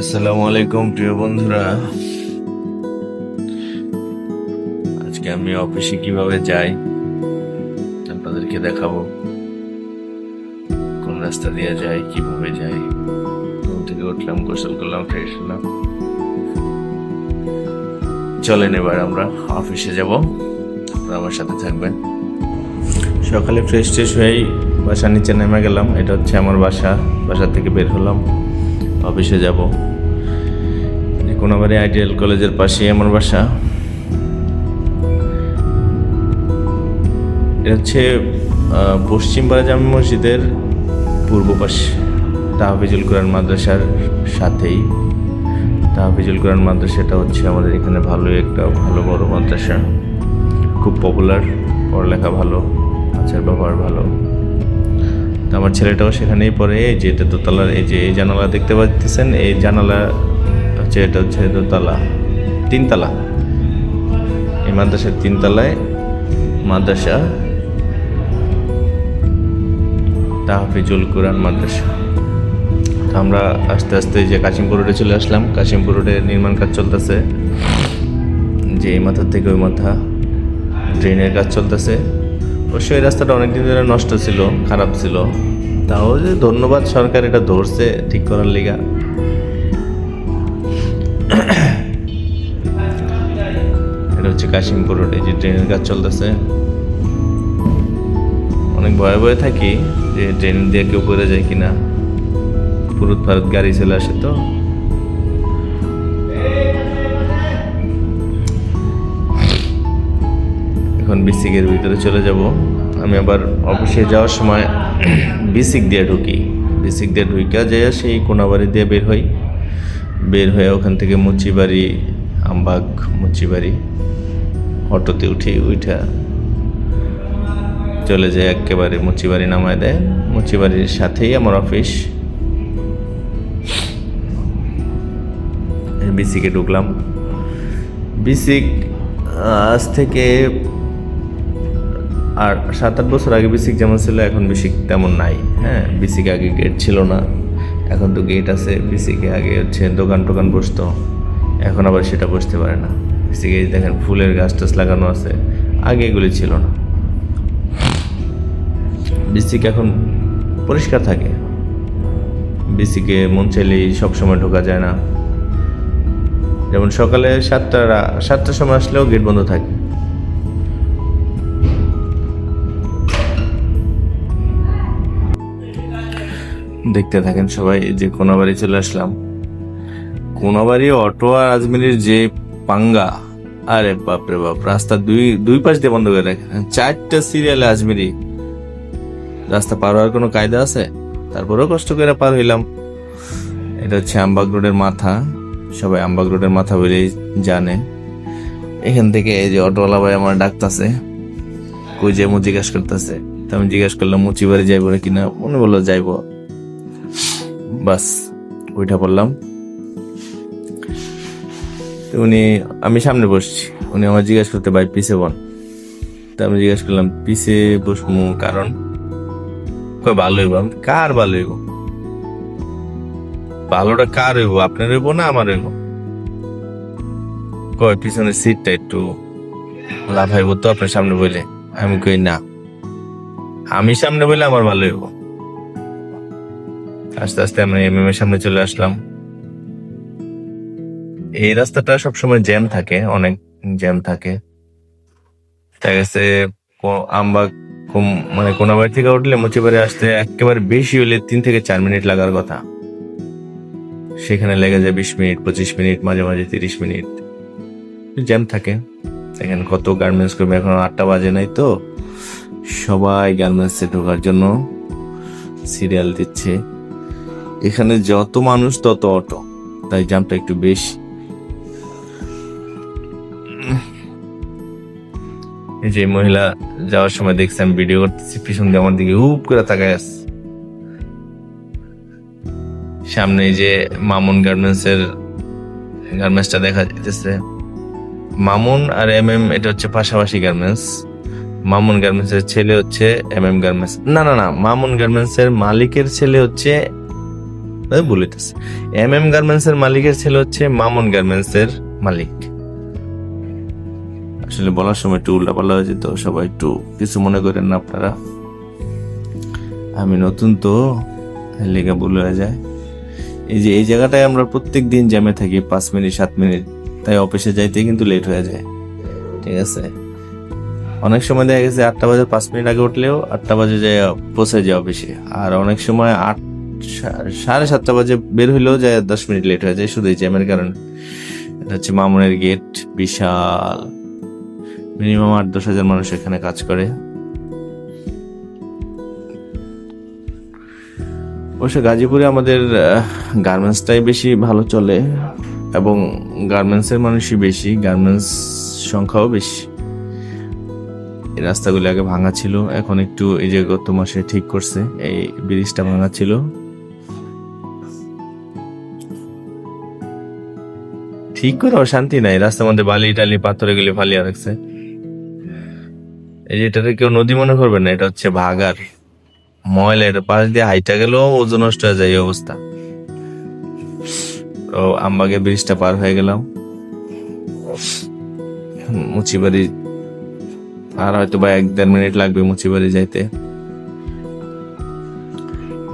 আসসালামু আলাইকুম, প্রিয় বন্ধুরা। আজকে আমি অফিসে কীভাবে যাই, আপনাদেরকে দেখাবো। কোন রাস্তা দিয়ে যাই, কীভাবে যাই। ঘুম থেকে উঠলাম, গোসল করলাম, ফ্রেশ হলাম। চলেন এবার আমরা অফিসে যাব। আপনারা আমার সাথে থাকবেন। সকালে ফ্রেশ ট্রেশ হয়েই বাসার নিচে নেমে গেলাম। এটা হচ্ছে আমার বাসা। বাসা থেকে বের হলাম। অফিসে যাব। কোনাবাড়ি আইডিয়াল কলেজের পাশেই আমার বাসা। এটা হচ্ছে পশ্চিমপাড়া জামে মসজিদের পূর্ব পাশে। তাহফিজুল কোরআন মাদ্রাসার সাথেই। তাহফিজুল কোরআন মাদ্রাসাটা হচ্ছে আমাদের এখানে ভালোই একটা ভালো বড় মাদ্রাসা। খুব পপুলার পড়ালেখা ভালো আচার ব্যবহার ভালো। তো আমার ছেলেটাও সেখানেই পড়ে, এই যে এটা দোতলার, এই যে এই জানালা দেখতে পাচ্ছেন এই জানালা হচ্ছে এটা হচ্ছে দোতলা, তিনতলা। এই মাদ্রাসার তিনতলায় মাদ্রাসা, তাহফিজুল কোরআন মাদ্রাসা। তো আমরা আস্তে আস্তে যে কাশিমপুর রোডে চলে আসলাম, কাশিমপুর রোডে নির্মাণ কাজ চলতেছে। যে এই মাথা থেকে ওই মাথা, ড্রেনের কাজ চলতেছে। অবশ্যই এই রাস্তাটা অনেকদিন ধরে নষ্ট ছিল, খারাপ ছিল। তাও যে ধন্যবাদ সরকার এটা ধরছে ঠিক করার লিগা। এটা হচ্ছে কাশিমপুর রোড যে ট্রেনের কাজ চলতেছে। অনেক ভয়ে ভয়ে থাকি যে ট্রেন দিয়ে কেউ পড়ে যায় কিনা। পুরুত ভারত গাড়ি চলে আসে তো। এখন বিসিকের ভিতরে চলে যাব। আমি আবার অফিসে যাওয়ার সময় বিসিক দিয়ে ঢুকি। বিসিক দিয়ে ঢুকা যায় সেই কোনাবাড়ি দিয়ে বের হই। বের হয়ে ওখান থেকে মুচিবাড়ি, আমবাগ, মুচিবাড়ি অটোতে উঠি উঠা চলে যায় একেবারে মুচিবাড়ি নামায় দেয়। মুচিবাড়ির সাথেই আমার অফিস। বিসিকে ঢুকলাম। বিসিক আজ থেকে আর সাত আট বছর আগে বিসিক যেমন ছিল, এখন বিসিক তেমন নাই। হ্যাঁ বিসিক আগে গেট ছিল না। এখন তো গেট আছে বিসিকে আগে হচ্ছে দোকান টোকান বসতো। এখন আবার সেটা বসতে পারে না। বিসিকে দেখেন ফুলের গাছ টাছ লাগানো আছে, আগে এগুলি ছিল না। বিসিক এখন পরিষ্কার থাকে। বিসিকে মন চাইলেই সবসময় ঢোকা যায় না। যেমন সকালে সাতটা সাতটার সময় আসলেও গেট বন্ধ থাকে। দেখতে থাকেন সবাই, যে কোনাবাড়ি চলে আসলাম। কোনাবাড়ি অটো আর আজমিরের যে পাঙ্গা, আরে বাপরে বাপ, রাস্তা দুই দুই পাশ দিয়ে বন্ধ করে রাখে। চারটা সিরিয়ালে আজমিরি। রাস্তা পার হওয়ার কোনো কায়দা আছে? তারপরেও কষ্ট করে পার হইলাম। এটা হচ্ছে আমবাগ রোডের মাথা। সবাই আমবাগ রোডের মাথা বলেই জানে। এখান থেকে এই যে অটোওয়ালা ভাই আমার ডাকতাছে, কই যে মু জিজ্ঞাসা করতেছে। তো আমি জিজ্ঞাসা করলাম মুচি বাড়ি যাইবো কিনা মনে বলল, যাইবো। বাস ওইটা বললাম। উনি আমি সামনে বসছি। উনি আমার জিজ্ঞাসা করতে ভাই পিছে বন তা আমি জিজ্ঞাসা করলাম পিছে বসমু কারণ? কই ভালো হইব। আমি, কার ভালো হইব? ভালোটা কার হইব? আপনার হইব না আমার হইব? কয় পিছনের সিটটা একটু লাফাইব তো আপনার সামনে বলে আমি কই না। আমি সামনে বলে আমার ভালো হইব। আস্তে আস্তে আমরা এম এর সামনে চলে আসলাম। এই রাস্তাটা সবসময় জ্যাম থাকে, অনেক জ্যাম থাকে। দেখা গেছে আমবাগ মানে কোনাবাড়ি থেকে উঠলে মুচিবাড়ি আসতে একেবারে বেশি হলে তিন থেকে চার মিনিট লাগার কথা। সেখানে লেগে যায় বিশ মিনিট, পঁচিশ মিনিট, মাঝে মাঝে তিরিশ মিনিট। জ্যাম থাকে। দেখেন কত গার্মেন্টস কর্মী এখন আটটা বাজে নাই তো। সবাই গার্মেন্টসে ঢোকার জন্য সিরিয়াল দিচ্ছে। এখানে যত মানুষ, তত অটো। তাই জ্যামটা একটু বেশি। যে মহিলা যাওয়ার সময় দেখছি, আমি ভিডিও করতেছি, পিছন দিয়ে আমার দিকে হুপ করে তাকায় আছে। সামনে যে মামুন গার্মেন্টস এর গার্মেন্টসটা দেখা যাইতেছে। মামুন আর এম এম এটা হচ্ছে পাশাপাশি গার্মেন্টস মামুন গার্মেন্টস এর ছেলে হচ্ছে এম এম গার্মেন্টস না না না, মামুন গার্মেন্টস এর মালিকের ছেলে হচ্ছে তাই বলিতেছে এম এম গার্মেন্টস এর মালিকের ছেলে হচ্ছে মামুন গার্মেন্টস এর মালিক। আসলে বলার সময় একটু উল্টা পাল্লা হয়েছে তো, সবাই একটু কিছু মনে করেন না আপনারা। আমি নতুন তো লেখা ভুল হয়ে যায়। এই যে, এই জায়গাটায় আমরা প্রত্যেক দিন জ্যামে থাকি, পাঁচ মিনিট, সাত মিনিট, তাই অফিসে যাইতে কিন্তু লেট হয়ে যায়। ঠিক আছে? অনেক সময় দেখা গেছে আটটা বাজে পাঁচ মিনিট আগে উঠলেও আটটা বাজে যায় পৌঁছে যায় অফিসে। আর অনেক সময় আট সাড়ে সাতটা বাজে বের হইলেও যায় দশ মিনিট লেট হয়ে যায় শুধু জ্যামের কারণে। এটা হচ্ছে মামুনের গেট বিশাল। মিনিমাম আট দশ হাজার মানুষ এখানে কাজ করে। অবশ্য গাজীপুরে আমাদের গার্মেন্টসটাই বেশি ভালো চলে এবং গার্মেন্টসের মানুষই বেশি গার্মেন্টস সংখ্যাও বেশি। এই রাস্তাগুলি আগে ভাঙা ছিল, এখন একটু এই যে গত মাসে ঠিক করছে, এই ব্রিজটা ভাঙা ছিল। ঠিক করে শান্তি নাই। রাস্তার মধ্যে বালি টালি, পাথর এগুলি ফালিয়ে রাখছে। এই যে এটাকে কেউ নদী মনে করবে না, এটা হচ্ছে ভাগার। ময়লা, এটা পাশ দিয়ে হাইটা গেলেও ওজন নষ্ট হয়ে যায় এই অবস্থা। তো আমবাগে ব্রিজটা পার হয়ে গেলাম। মুচিবাড়ি আর হয়তো বা এক দেড় মিনিট লাগবে মুচিবাড়ি যাইতে।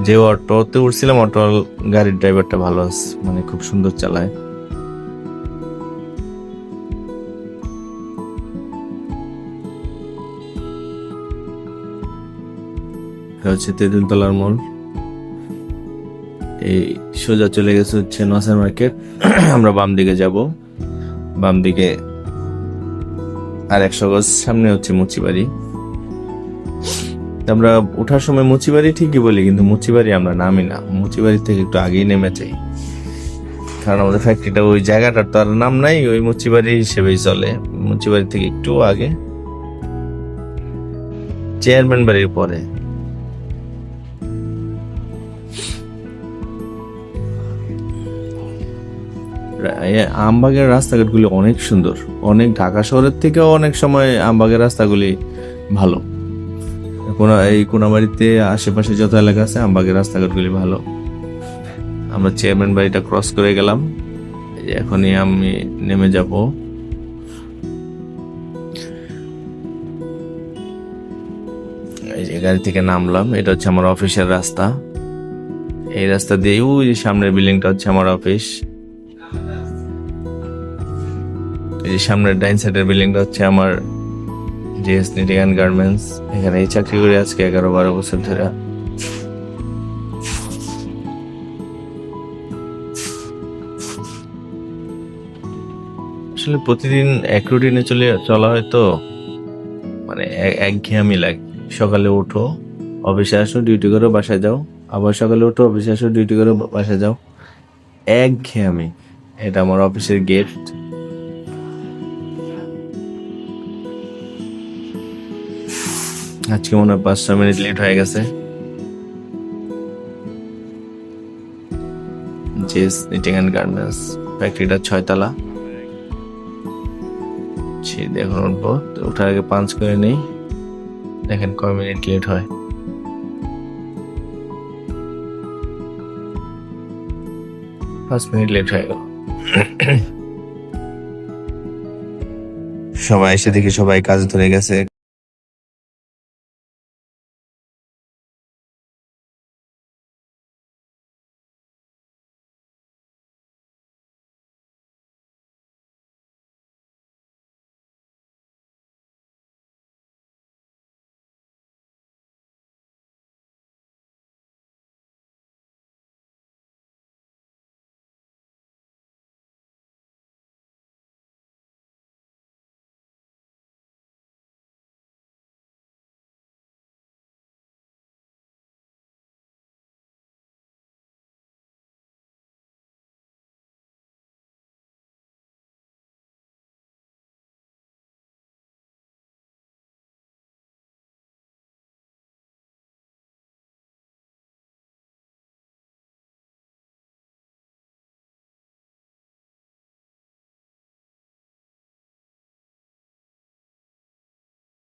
যে অটোতে উঠছিলাম অটো গাড়ির ড্রাইভারটা ভালো আছে মানে খুব সুন্দর চালায়। এটা হচ্ছে তেঁতুলতলার মোড় এই সোজা চলে গেছে হচ্ছে নসার মার্কেট। আমরা বাম দিকে যাব। বাম দিকে আর একশো গজ সামনে হচ্ছে মুচিবাড়ি। আমরা ওঠার সময় মুচিবাড়ি ঠিকই বলি, কিন্তু মুচিবাড়ি আমরা নামি না। মুচিবাড়ি থেকে একটু আগেই নেমে যাই। কারণ আমাদের ফ্যাক্টরিটা ওই জায়গাটার তো আর নাম নাই, ওই মুচিবাড়ি হিসেবেই চলে। মুচিবাড়ি থেকে একটু আগে। চেয়ারম্যান বাড়ির পরে। আমবাগের রাস্তাঘাটগুলি অনেক সুন্দর। অনেক ঢাকা শহরের থেকেও অনেক সময় আমবাগের রাস্তাগুলি ভালো। কোনা এই কোনাবাড়িতে আশেপাশে যত এলাকা আছে, আমবাগের রাস্তাঘাটগুলি ভালো। আমরা চেয়ারম্যান বাড়িটা ক্রস করে গেলাম। এখনই আমি নেমে যাব। এই যে গাড়ি থেকে নামলাম, এটা হচ্ছে আমার অফিসের রাস্তা। এই রাস্তা দিয়ে ওই সামনের বিল্ডিংটা হচ্ছে আমার অফিস যে সামনের ডাইন সাইডের বিল্ডিংটা হচ্ছে আমার জিএস নিটিগান গার্মেন্টস। এখানে এই চাকরি করে আজকে এগারো বারো বছর ধরে। আসলে প্রতিদিন এক রুটিনে চলে, চলা হয় তো। মানে এক- একঘেয়েমি লাগে। সকালে ওঠো, অফিসে আসো ডিউটি করো, বাসায় যাও। আবার সকালে ওঠো, অফিসে আসো ডিউটি করো, বাসায় যাও। একঘেয়েমি এটা আমার অফিসের গেট আজকে মনে হয় পাঁচ, ছয় মিনিট লেট হয়ে গেছে। জেস নিটিং অ্যান্ড গার্মেন্টস ফ্যাক্টরিটা ছয়তলা। উঠবো তো ওঠার আগে পাঞ্চ করে নেই। দেখেন কয় মিনিট লেট হয়। পাঁচ মিনিট লেট হয়ে গেল। সবাই এসে দেখি সবাই কাজ ধরে গেছে।